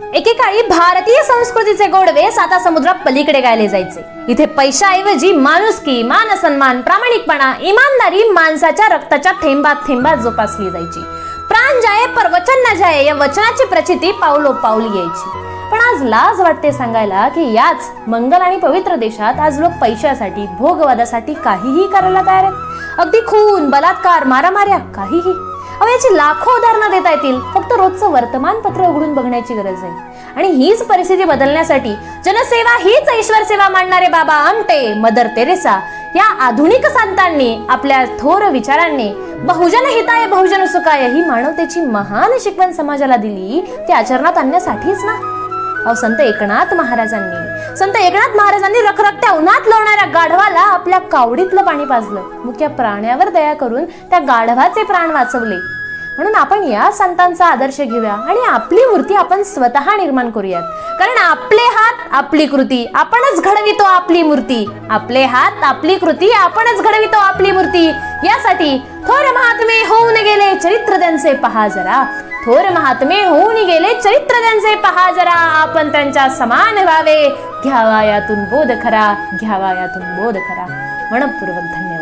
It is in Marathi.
एकेकाळी भारतीय संस्कृतीचे गोडवे साता समुद्रा पलीकडे गायले जायचे. इथे पैशाऐवजी माणुसकी मान सन्मान प्रामाणिकपणा इमानदारी माणसाच्या रक्ताच्या थेंबात थेंबात जोपासली जायची. प्राण जाये पर वचन न जाये या वचनाची प्रचिती पावलो पावली यायची. पण आज लाज वाटते सांगायला की याच मंगल आणि पवित्र देशात आज लोक पैशासाठी भोगवादासाठी काहीही करायला तयार आहेत. अगदी खून बलात्कार मारामाऱ्या काहीही. अहो याची लाखो उदाहरणं देता येतील. फक्त रोजचं वर्तमानपत्र उघडून बघण्याची गरज आहे. आणि हीच परिस्थिती बदलण्यासाठी जनसेवा हीच ईश्वर सेवा मांडणारे बाबा आमटे मदर तेरेसा या आधुनिक संतांनी आपल्या थोर विचारांनी बहुजन हिताय बहुजन सुखाय ही मानवतेची महान शिकवण समाजाला दिली ती आचरणात आणण्यासाठीच ना? अहो संत एकनाथ महाराजांनी संत एकनाथ महाराजांनी रखरखत्या उन्हा आपल्या कावडीतलं पाणी पाजलं. मुख्य प्राण्यावर दया करून त्या गाढवाचे प्राण वाचवले. म्हणून आपण या संतांचा आदर्श घेऊया आणि आपली मूर्ती आपण स्वतः निर्माण करूयात. कारण आपले हात आपली कृती आपणच घडवितो आपली मूर्ती. आपले हात आपली कृती आपणच घडवितो आपली मूर्ती. यासाठी थोर महात्मे होऊन गेले. चरित्र त्यांचे पहा जरा. थोर महात्मे होऊन गेले. चरित्र त्यांचे पहा जरा. आपण त्यांच्या समान व्हावे. घ्यावा यातून बोध खरा. घ्यावा यातून बोध खरा. मनपूर्वक धन्यवाद.